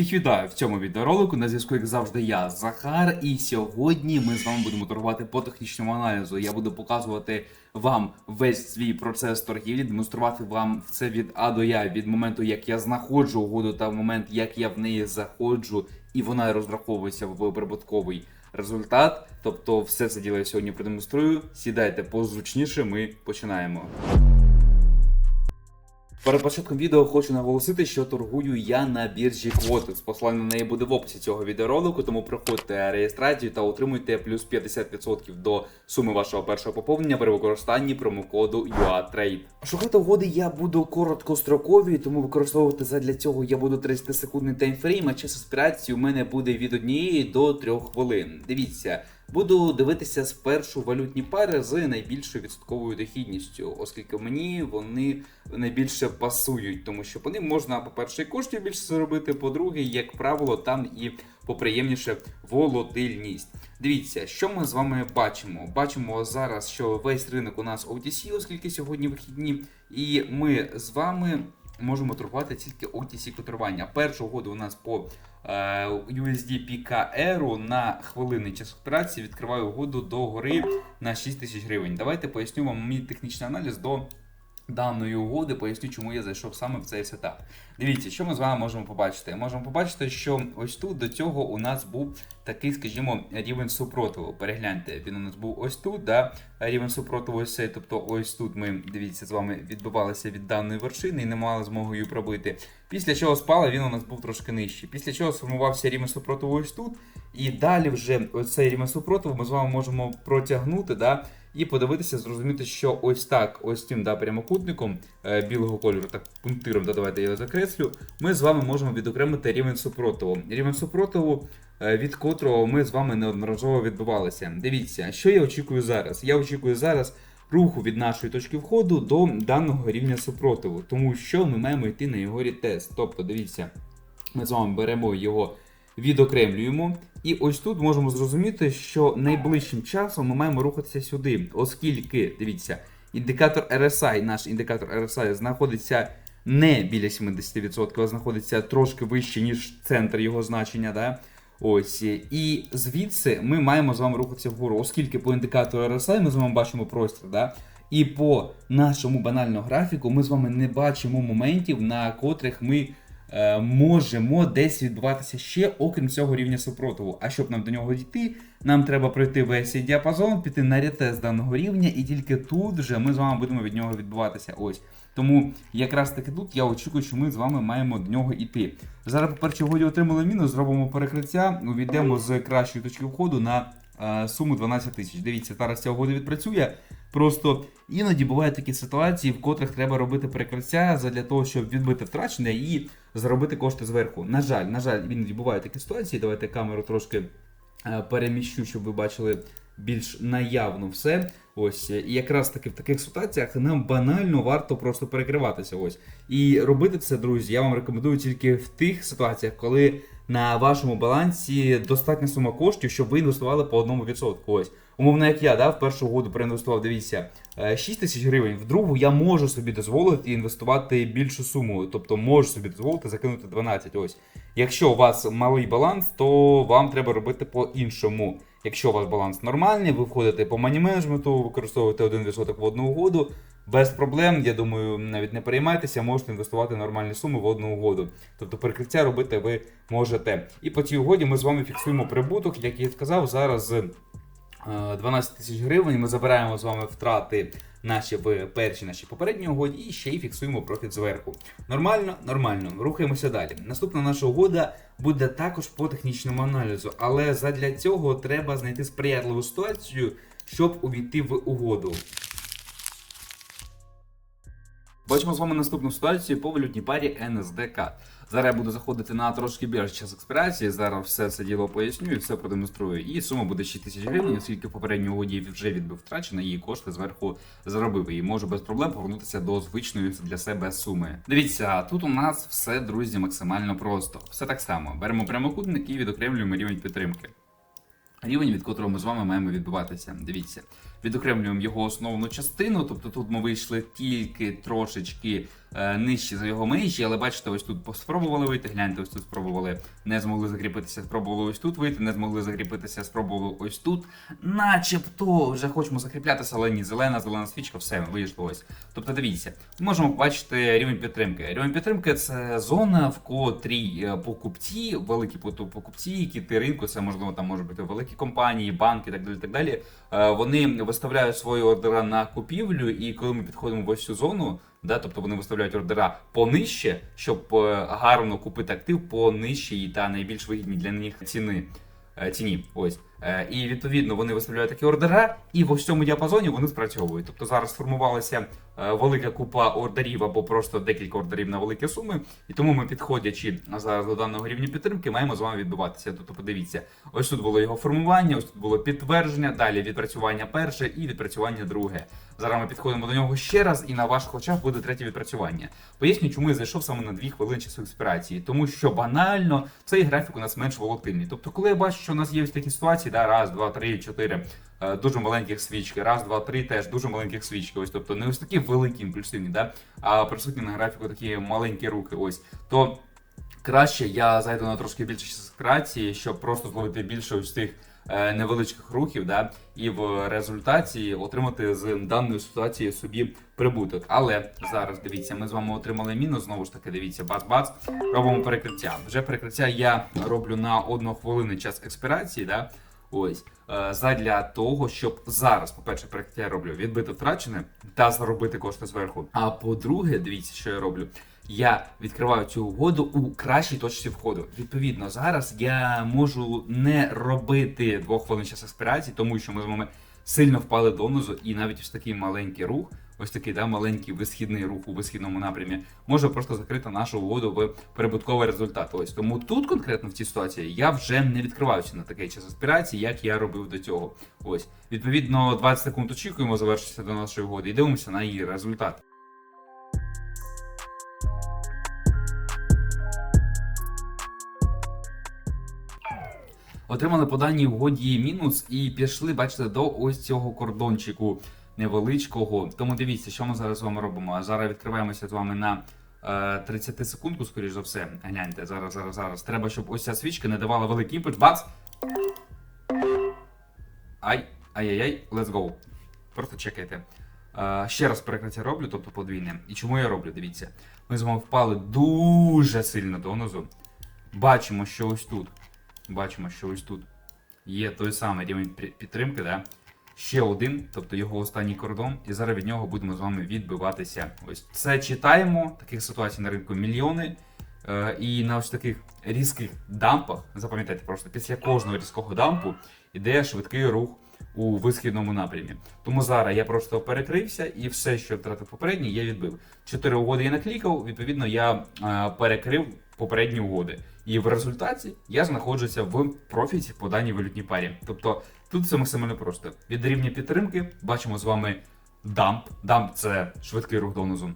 Всіх вітаю в цьому відеоролику. На зв'язку, як завжди, я Захар. І сьогодні ми з вами будемо торгувати по технічному аналізу. Я буду показувати вам весь свій процес торгівлі, демонструвати вам це від А до Я, від моменту, як я знаходжу угоду, та момент, як я в неї заходжу, і вона розраховується в прибутковий результат. Тобто, все це діло я сьогодні продемонструю. Сідайте позручніше, ми починаємо. Перед початком відео хочу наголосити, що торгую я на біржі Quotex. Посилання на неї буде в описі цього відеоролику, тому приходьте реєстрацію та отримуйте плюс 50% до суми вашого першого поповнення при використанні промокоду UATRADE. Шукати угоди я буду короткострокові, тому використовувати задля цього я буду 30 секундний таймфрейм, а час аспірації у мене буде від однієї до 3 хвилин. Дивіться. Буду дивитися спершу валютні пари з найбільшою відсотковою дохідністю, оскільки мені вони найбільше пасують, тому що по ним можна, по-перше, коштів більше заробити, по-друге, як правило, там і поприємніше волатильність. Дивіться, що ми з вами бачимо. Бачимо зараз, що весь ринок у нас OTC, оскільки сьогодні вихідні, і ми з вами можемо торгувати тільки OTC котирування. Перша угода у нас по USD Aero на хвилинний час операції відкриваю угоду до гори на 6 тисяч гривень. Давайте поясню вам мій технічний аналіз до даної угоди, поясню, чому я зайшов саме в цей сетап. Дивіться, що ми з вами можемо побачити. Можемо побачити, що ось тут до цього у нас був такий, скажімо, рівень супротиву. Перегляньте, він у нас був ось тут, да? рівень супротиву ось цей. Тобто ось тут ми, дивіться, з вами відбивалися від даної вершини і не мали змоги її пробити. Після чого спала, він у нас був трошки нижчий. Після чого сформувався рівень супротиву ось тут. І далі вже ось цей рівень супротиву ми з вами можемо протягнути. да? І подивитися, зрозуміти, що ось так, ось цим да, прямокутником е, білого кольору, так пунктиром, да, давайте я його закреслю, ми з вами можемо відокремити рівень супротиву. Рівень супротиву, е, від котрого ми з вами неодноразово відбувалися. Дивіться, що я очікую зараз? Я очікую зараз руху від нашої точки входу до даного рівня супротиву, тому що ми маємо йти на його рітест. Тобто, дивіться, ми з вами беремо його відокремлюємо. І ось тут можемо зрозуміти, що найближчим часом ми маємо рухатися сюди, оскільки, дивіться, індикатор RSI, наш індикатор RSI знаходиться не біля 70%, а знаходиться трошки вище, ніж центр його значення. Да? Ось. І звідси ми маємо з вами рухатися вгору, оскільки по індикатору RSI ми з вами бачимо простір. Да? І по нашому банальному графіку ми з вами не бачимо моментів, на котрих ми можемо десь відбуватися ще, окрім цього рівня супротиву. А щоб нам до нього дійти, нам треба пройти весь цей діапазон, піти на рітест даного рівня, і тільки тут вже ми з вами будемо від нього відбуватися. Ось. Тому якраз таки тут я очікую, що ми з вами маємо до нього йти. Зараз, по-перше, годі отримали мінус, зробимо перекриття, увійдемо з кращої точки входу на е, суму 12 тисяч. Дивіться, зараз ця угода відпрацює. Просто іноді бувають такі ситуації, в котрих треба робити перекриття для того, щоб відбити втрачене і заробити кошти зверху. На жаль, на жаль, іноді бувають такі ситуації. Давайте камеру трошки е, переміщу, щоб ви бачили більш наявно все. Ось, і якраз таки в таких ситуаціях нам банально варто просто перекриватися. Ось. І робити це, друзі, я вам рекомендую тільки в тих ситуаціях, коли на вашому балансі достатня сума коштів, щоб ви інвестували по одному відсотку. Ось. Умовно, як я да, в першу угоду проінвестував, дивіться, е, 6 тисяч гривень, в другу я можу собі дозволити інвестувати більшу суму. Тобто можу собі дозволити закинути 12. Ось. Якщо у вас малий баланс, то вам треба робити по-іншому. Якщо у вас баланс нормальний, ви входите по мані менеджменту, використовуєте 1% в одну угоду. Без проблем, я думаю, навіть не переймайтеся, можете інвестувати нормальні суми в одну угоду. Тобто перекриття робити ви можете. І по цій угоді ми з вами фіксуємо прибуток, як я сказав, зараз е, 12 тисяч гривень. Ми забираємо з вами втрати наші в першій нашій попередній угоді і ще й фіксуємо профіт зверху. Нормально, нормально. Рухаємося далі. Наступна наша угода буде також по технічному аналізу, але задля цього треба знайти сприятливу ситуацію, щоб увійти в угоду. Бачимо з вами наступну ситуацію по валютній парі NSDK. Зараз я буду заходити на трошки більше час експірації. Зараз все це діло поясню і все продемонструю. І сума буде 6 тисяч гривень, оскільки в попередній угоді вже відбив втрачено, її кошти зверху заробив. І можу без проблем повернутися до звичної для себе суми. Дивіться, тут у нас все, друзі, максимально просто. Все так само. Беремо прямокутник і відокремлюємо рівень підтримки. Рівень, від котрого ми з вами маємо відбуватися. Дивіться. відокремлюємо його основну частину. Тобто тут ми вийшли тільки трошечки е, нижче за його межі, але бачите, ось тут спробували вийти. Гляньте, ось тут спробували, не змогли закріпитися, спробували ось тут вийти, не змогли закріпитися, спробували ось тут. Начебто вже хочемо закріплятися, але ні, зелена, зелена свічка, все вийшло ось. Тобто дивіться, можемо побачити рівень підтримки. Рівень підтримки це зона, в котрій е, покупці, великі покупці, які ти ринку, це можливо там можуть бути великі компанії, банки, так далі. Так далі. е, Вони виставляють свої ордера на купівлю, і коли ми підходимо в ось цю зону. Да, тобто вони виставляють ордера понижче, щоб е, гарно купити актив по нижчій та найбільш вигідній для них ціни. е, Ціні, ось і відповідно вони виставляють такі ордера, і в цьому діапазоні вони спрацьовують. Тобто зараз сформувалася е, велика купа ордерів або просто декілька ордерів на великі суми. І тому ми, підходячи зараз до даного рівня підтримки, маємо з вами відбуватися. Тобто, подивіться, ось тут було його формування, ось тут було підтвердження, далі відпрацювання перше і відпрацювання друге. Зараз ми підходимо до нього ще раз, і на ваших очах буде третє відпрацювання. Поясню, чому я зайшов саме на 2 хвилини часу експірації. Тому що банально цей графік у нас менш волатильний. Тобто, коли я бачу, що у нас є ось такі ситуації, да, раз, два, три, чотири. е, Дуже маленьких свічки, раз, два, три, теж дуже маленьких свічки. Ось тобто не ось такі великі імпульсивні, да, а присутні на графіку такі маленькі руки. Ось то краще я зайду на трошки більше скрації, щоб просто зловити більше ось тих е, невеличких рухів, да, і в результаті отримати з даної ситуації собі прибуток. Але зараз дивіться, ми з вами отримали мінус. Знову ж таки, дивіться, бац-бац. Робимо перекриття. Вже перекриття я роблю на одну хвилину час експірації. Да? Ось е, задля того, щоб зараз, по-перше, я роблю відбити втрачене та заробити кошти зверху. А по-друге, дивіться, що я роблю. Я відкриваю цю угоду у кращій точці входу. Відповідно, зараз я можу не робити двох хвилин час експірації, тому що ми з вами сильно впали донизу, і навіть ось такий маленький рух, ось такий да, маленький висхідний рух у висхідному напрямі, може просто закрити нашу угоду в прибутковий результат. Ось тому тут конкретно в цій ситуації я вже не відкриваюся на такий час експірації, як я робив до цього. Ось відповідно 20 секунд очікуємо завершитися до нашої угоди і дивимося на її результат. Отримали по даній угоді мінус і пішли, бачите, до ось цього кордончику невеличкого. Тому дивіться, що ми зараз з вами робимо. А Зараз відкриваємося з вами на е, 30 секундку, скоріш за все. Гляньте, зараз, зараз, зараз. Треба, щоб ось ця свічка не давала великий імпульс. Бац! Ай, ай-яй-яй, let's go. Просто чекайте. Е, ще раз перекриття роблю, тобто подвійне. І чому я роблю? Дивіться. Ми з вами впали дуже сильно донизу. Бачимо, що ось тут. Бачимо, що ось тут є той самий рівень пі- підтримки, да? Ще один, тобто його останній кордон, і зараз від нього будемо з вами відбиватися. Ось це читаємо. Таких ситуацій на ринку мільйони. Е, і на ось таких різких дампах, запам'ятайте просто, після кожного різкого дампу іде швидкий рух у висхідному напрямі. Тому зараз я просто перекрився і все, що втратив попередній, я відбив. Чотири угоди я наклікав, відповідно, я е, перекрив попередні угоди. І в результаті я знаходжуся в профіті по даній валютній парі. Тобто тут все максимально просто. Від рівня підтримки бачимо з вами дамп. Дамп це швидкий рух донизу.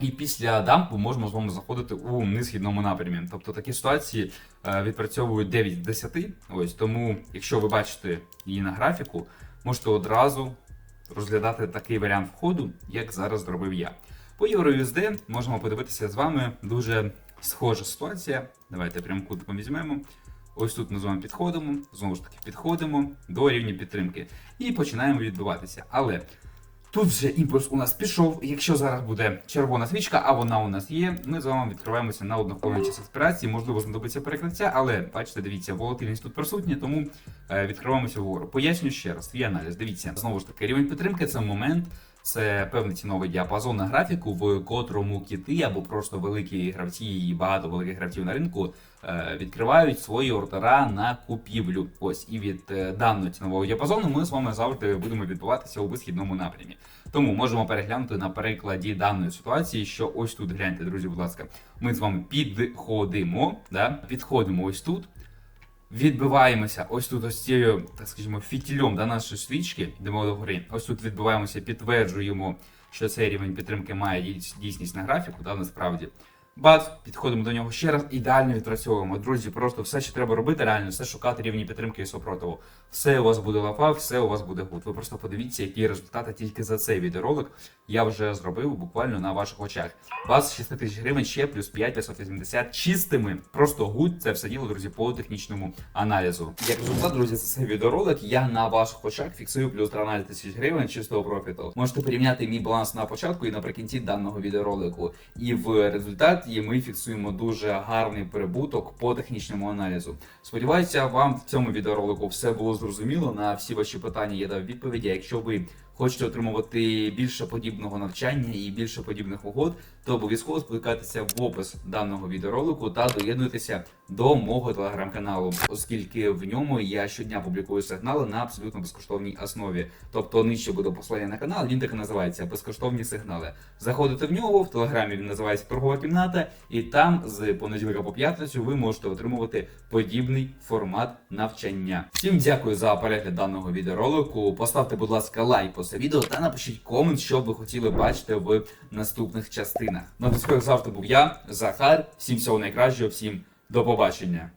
І після дампу можемо з вами заходити у низхідному напрямі. Тобто такі ситуації е, відпрацьовують 9 з 10. Ось тому, якщо ви бачите її на графіку, можете одразу розглядати такий варіант входу, як зараз зробив я. По EURUSD можемо подивитися з вами дуже схожа ситуація. Давайте прям кутиком візьмемо. Ось тут ми з вами підходимо, знову ж таки підходимо до рівня підтримки і починаємо відбиватися. Але тут вже імпульс у нас пішов. Якщо зараз буде червона свічка, а вона у нас є, ми з вами відкриваємося на хвилину час експірації. Можливо, знадобиться перекриття, але бачите, дивіться, волатильність тут присутня, тому е, відкриваємося вгору. Поясню ще раз, свій аналіз. Дивіться, знову ж таки, рівень підтримки це момент. Це певний ціновий діапазон на графіку, в котрому кіти або просто великі гравці і багато великих гравців на ринку е, відкривають свої ордера на купівлю. Ось і від е, даного цінового діапазону ми з вами завжди будемо відбуватися у висхідному напрямі. Тому можемо переглянути на перекладі даної ситуації, що ось тут гляньте, друзі, будь ласка, ми з вами підходимо, да? підходимо ось тут. Відбиваємося ось тут ось цією, так скажімо, фітільом да, нашої свічки, йдемо до гори. Ось тут відбиваємося, підтверджуємо, що цей рівень підтримки має дійсність на графіку, да, насправді. Бац, підходимо до нього ще раз, ідеально відпрацьовуємо. Друзі, просто все, що треба робити, реально, все шукати рівні підтримки і супротиву. Все у вас буде лапа, все у вас буде гуд. Ви просто подивіться, які результати тільки за цей відеоролик я вже зробив буквально на ваших очах. Вас 6 тисяч гривень ще плюс 5 580 чистими. Просто гуд це все діло, друзі, по технічному аналізу. Як результат, друзі, за цей відеоролик я на ваших очах фіксую плюс 13 тисяч гривень чистого профіту. Можете порівняти мій баланс на початку і наприкінці даного відеоролику. І в результаті ми фіксуємо дуже гарний прибуток по технічному аналізу. Сподіваюся, вам в цьому відеоролику все було зрозуміло. На всі ваші питання я дав відповіді. Якщо ви хочете отримувати більше подібного навчання і більше подібних угод, то обов'язково спускайтеся в опис даного відеоролику та доєднуйтеся до мого телеграм-каналу, оскільки в ньому я щодня публікую сигнали на абсолютно безкоштовній основі. Тобто нижче буде посилання на канал, він так і називається безкоштовні сигнали. Заходите в нього в телеграмі. Він називається торгова кімната, і там з понеділка по п'ятницю ви можете отримувати подібний формат навчання. Всім дякую за перегляд даного відеоролику. Поставте, будь ласка, лайк це відео та напишіть комент, що ви хотіли бачити в наступних частинах. На зв'язку, як завжди був я, Захар. Всім всього найкращого, всім до побачення.